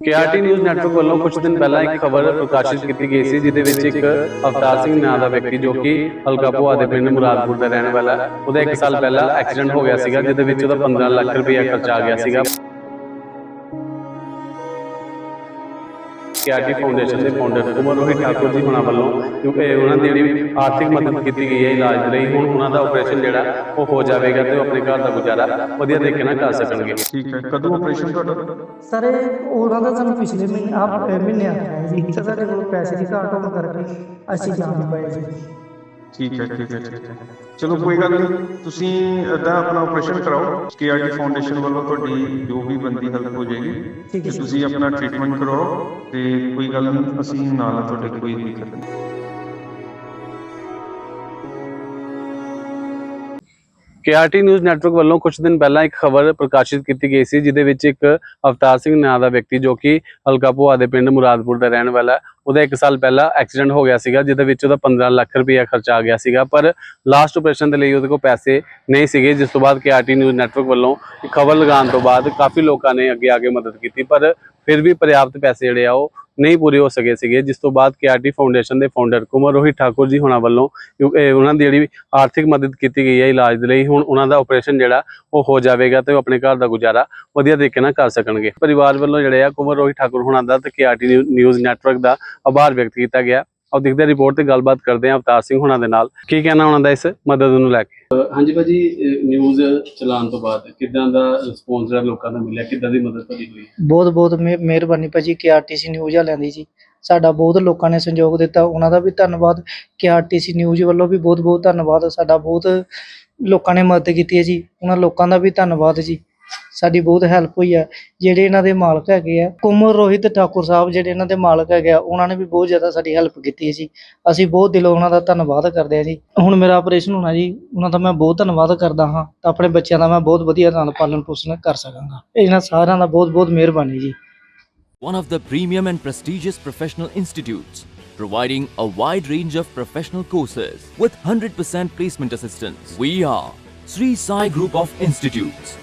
KRT news network ਵੱਲੋਂ ਕੁਝ ਦਿਨ ਪਹਿਲਾਂ ਇੱਕ ਖਬਰ ਪ੍ਰਕਾਸ਼ਿਤ ਕੀਤੀ ਗਈ ਸੀ ਜਿਹਦੇ ਵਿੱਚ ਇੱਕ ਅਵਤਾਰ ਸਿੰਘ ਨਾਂ ਦਾ ਵਿਅਕਤੀ ਜੋ ਕਿ ਹਲਕਾ ਭੋਆ ਦੇ ਪਿੰਡ ਮੁਰਾਦਪੁਰ ਦਾ ਰਹਿਣ ਵਾਲਾ ਹੈ, ਉਹਦਾ 1 ਸਾਲ ਪਹਿਲਾਂ ਐਕਸੀਡੈਂਟ ਹੋ ਗਿਆ ਸੀਗਾ ਜਿਹਦੇ ਵਿੱਚ ਉਹਦਾ 15 ਲੱਖ ਰੁਪਏ ਖਰਚਾ ਆ ਗਿਆ ਸੀਗਾ। ਕੇਆਰਟੀ ਫਾਊਂਡੇਸ਼ਨ ਦੇ ਫਾਊਂਡਰ ਉਮਰ ਰੋਹਿਤ ਠਾਕੁਰ ਜੀ ਹੁਣਾਂ ਵੱਲੋਂ ਕਿਉਂਕਿ ਉਹਨਾਂ ਦੀ ਜਿਹੜੀ ਆਰਥਿਕ ਮਦਦ ਕੀਤੀ ਗਈ ਹੈ ਇਲਾਜ ਦੇ ਲਈ ਹੁਣ ਉਹਨਾਂ ਦਾ ਆਪਰੇਸ਼ਨ ਜਿਹੜਾ ਉਹ ਹੋ ਜਾਵੇਗਾ ਤੇ ਉਹ ਆਪਣੇ ਘਰ ਦਾ ਗੁਜ਼ਾਰਾ ਵਧੀਆ ਤਰੀਕੇ ਨਾਲ ਕਰ ਸਕਣਗੇ। ਠੀਕ ਹੈ ਕਦੋਂ ਆਪਰੇਸ਼ਨ ਤੁਹਾਡਾ? ਸਰ ਇਹ ਉਹਨਾਂ ਦਾ ਸਾਨੂੰ ਪਿਛਲੇ ਮਹੀਨੇ ਆ ਮਹੀਨੇ ਆਇਆ ਹੈ ਜੀ। ਤੇ ਸਾਡੇ ਕੋਲ ਪੈਸੇ ਦੀ ਘਾਟ ਹੋਣ ਕਰਕੇ ਅਸੀਂ ਜਾ ਨਹੀਂ ਪਾਏ ਜੀ। ਠੀਕ ਹੈ ਠੀਕ ਹੈ ਠੀਕ ਹੈ। ਚਲੋ ਕੋਈ ਗੱਲ ਨਹੀਂ। ਤੁਸੀਂ ਇਦਾਂ ਆਪਣਾ ਆਪਰੇਸ਼ਨ ਕਰਾਓ ਕੇਆਰਟੀ ਫਾਊਂਡੇਸ਼ਨ ਵੱਲੋਂ ਤੁਹਾਡੀ ਜੋ ਵੀ ਬੰਦੀ ਹੈਲਪ ਹੋ ਜਾਏਗੀ ਠੀਕ ਤੇ। ਤੁਸੀਂ ਆਪਣਾ ਟ੍ਰੀਟਮੈਂਟ ਕਰਵਾਓ ਤੇ ਕੋਈ ਗੱਲ ਨਹੀਂ ਅਸੀਂ ਨਾਲ ਤੁਹਾਡੇ ਕੋਈ ਦਿੱਕਤ ਨਹੀਂ। ਕੇਆਰਟੀ ਨਿਊਜ਼ ਨੈਟਵਰਕ ਵੱਲੋਂ ਕੁਝ ਦਿਨ ਪਹਿਲਾਂ ਇੱਕ ਖਬਰ ਪ੍ਰਕਾਸ਼ਿਤ ਕੀਤੀ ਗਈ ਸੀ ਜਿਹਦੇ ਵਿੱਚ ਇੱਕ ਅਵਤਾਰ ਸਿੰਘ ਨਾਂ ਦਾ ਵਿਅਕਤੀ ਜੋ ਕਿ ਹਲਕਾ ਭੋਆ ਦੇ ਪਿੰਡ ਮੁਰਾਦਪੁਰ ਦਾ ਰਹਿਣ ਵਾਲਾ ਉਹਦਾ 1 ਸਾਲ ਪਹਿਲਾਂ ਐਕਸੀਡੈਂਟ ਹੋ ਗਿਆ ਸੀਗਾ, ਜਿਹਦੇ ਵਿੱਚ ਉਹਦਾ 15 ਲੱਖ ਰੁਪਏ ਖਰਚਾ ਆ ਗਿਆ ਸੀਗਾ, ਪਰ ਲਾਸਟ ਆਪਰੇਸ਼ਨ ਦੇ ਲਈ ਉਹਦੇ ਕੋਲ ਪੈਸੇ ਨਹੀਂ ਸੀਗੇ, ਜਿਸ ਤੋਂ ਬਾਅਦ ਕੇਆਰਟੀ ਨਿਊਜ਼ ਨੈਟਵਰਕ ਵੱਲੋਂ ਖਬਰ ਲਗਾਉਣ ਤੋਂ ਬਾਅਦ ਕਾਫੀ ਲੋਕਾਂ ਨੇ ਅੱਗੇ ਆ ਕੇ ਮਦਦ ਕੀਤੀ, ਪਰ ਫਿਰ ਵੀ ਪਰਿਆਪਤ ਪੈਸੇ ਜਿਹੜੇ ਆ ਉਹ ਨਹੀਂ ਪੂਰੇ ਹੋ ਸਕੇ ਸੀਗੇ। ਜਿਸ ਤੋਂ ਬਾਅਦ ਕੇਆਰਟੀ ਫਾਊਂਡੇਸ਼ਨ ਦੇ ਫਾਊਂਡਰ ਕੁਮਰ ਰੋਹਿਤ ਠਾਕੁਰ ਜੀ ਹੋਣਾ ਵੱਲੋਂ ਉਹਨਾਂ ਦੀ ਜਿਹੜੀ ਆਰਥਿਕ ਮਦਦ ਕੀਤੀ ਗਈ ਹੈ ਇਲਾਜ ਦੇ ਲਈ, ਹੁਣ ਉਹਨਾਂ ਦਾ ਆਪਰੇਸ਼ਨ ਜਿਹੜਾ ਉਹ ਹੋ ਜਾਵੇਗਾ ਤੇ ਉਹ ਆਪਣੇ ਘਰ ਦਾ ਗੁਜ਼ਾਰਾ ਵਧੀਆ ਤਰੀਕੇ ਨਾਲ ਕਰ ਸਕਣਗੇ। ਪਰਿਵਾਰ ਵੱਲੋਂ ਜਿਹੜੇ ਆ ਕੁਮਰ ਰੋਹਿਤ ਠਾਕੁਰ ਹੋਣਾ ਦਾ ਤੇ ਕੇਆਰਟੀ ਨਿਊਜ਼ ਨੈਟਵਰਕ ਦਾ ਆਭਾਰ ਵਿਅਕਤ ਕੀਤਾ ਗਿਆ। ਆਓ ਦੇਖਦੇ ਹਾਂ ਰਿਪੋਰਟ ਤੇ ਗੱਲਬਾਤ ਕਰਦੇ ਹਾਂ ਅਵਤਾਰ ਸਿੰਘ ਹੁਣਾਂ ਦੇ ਨਾਲ। ਕੀ ਕਹਿਣਾ ਉਹਨਾਂ ਦਾ ਇਸ ਮਦਦ ਨੂੰ ਲੈ ਕੇ? ਹਾਂਜੀ ਭਾਜੀ ਨਿਊਜ਼ ਚਲਾਉਣ ਤੋਂ ਬਾਅਦ ਕਿਦਾਂ ਦਾ ਰਿਸਪੌਂਸ ਜਿਹੜਾ ਲੋਕਾਂ ਦਾ ਮਿਲਿਆ ਕਿਦਾਂ ਦੀ ਮਦਦ ਤੁਹਾਡੀ ਹੋਈ? ਬਹੁਤ ਬਹੁਤ ਮਿਹ- ਮਿਹਰਬਾਨੀ ਭਾਜੀ ਕੇਆਰਟੀਸੀ ਨਿਊਜ਼ ਵਾਲਿਆਂ ਦੀ ਜੀ। ਸਾਡਾ ਬਹੁਤ ਲੋਕਾਂ ਨੇ ਸੰਯੋਗ ਦਿੱਤਾ ਉਹਨਾਂ ਦਾ ਵੀ ਧੰਨਵਾਦ ਕੇਆਰਟੀਸੀ ਨਿਊਜ਼ ਵੱਲੋਂ ਵੀ ਬਹੁਤ ਬਹੁਤ ਧੰਨਵਾਦ। ਸਾਡਾ ਬਹੁਤ ਲੋਕਾਂ ਨੇ ਮਦਦ ਕੀਤੀ ਹੈ ਜੀ ਉਹਨਾਂ ਲੋਕਾਂ ਦਾ ਵੀ ਧੰਨਵਾਦ ਜੀ। ਸਾਡੀ ਬਹੁਤ ਹੈਲਪ ਹੋਈ ਹੈ ਜਿਹੜੇ ਇਹਨਾਂ ਦੇ ਮਾਲਕ ਹੈਗੇ ਆ ਕੁਮਰ ਰੋਹਿਤ ਠਾਕੁਰ ਸਾਹਿਬ ਜਿਹੜੇ ਇਹਨਾਂ ਦੇ ਮਾਲਕ ਹੈਗੇ ਆ ਉਹਨਾਂ ਨੇ ਵੀ ਬਹੁਤ ਜ਼ਿਆਦਾ ਸਾਡੀ ਹੈਲਪ ਕੀਤੀ ਹੈ ਅਸੀਂ ਬਹੁਤ ਦਿਲੋਂ ਉਹਨਾਂ ਦਾ ਧੰਨਵਾਦ ਕਰਦੇ ਹਾਂ ਜੀ। ਹੁਣ ਮੇਰਾ ਆਪਰੇਸ਼ਨ ਹੋਣਾ ਜੀ ਉਹਨਾਂ ਦਾ ਮੈਂ ਬਹੁਤ ਧੰਨਵਾਦ ਕਰਦਾ ਹਾਂ। ਤਾਂ ਆਪਣੇ ਬੱਚਿਆਂ ਦਾ ਮੈਂ ਬਹੁਤ ਵਧੀਆ ਨਾਲ ਪਾਲਣ ਪੋਸ਼ਣ ਕਰ ਸਕਾਂਗਾ। ਇਹਨਾਂ ਸਾਰਿਆਂ ਦਾ ਬਹੁਤ ਬਹੁਤ ਮਿਹਰਬਾਨੀ ਜੀ। One of the premium and prestigious professional institutes, providing a wide range of professional courses with 100% placement assistance. We are Sri Sai Group of Institutes,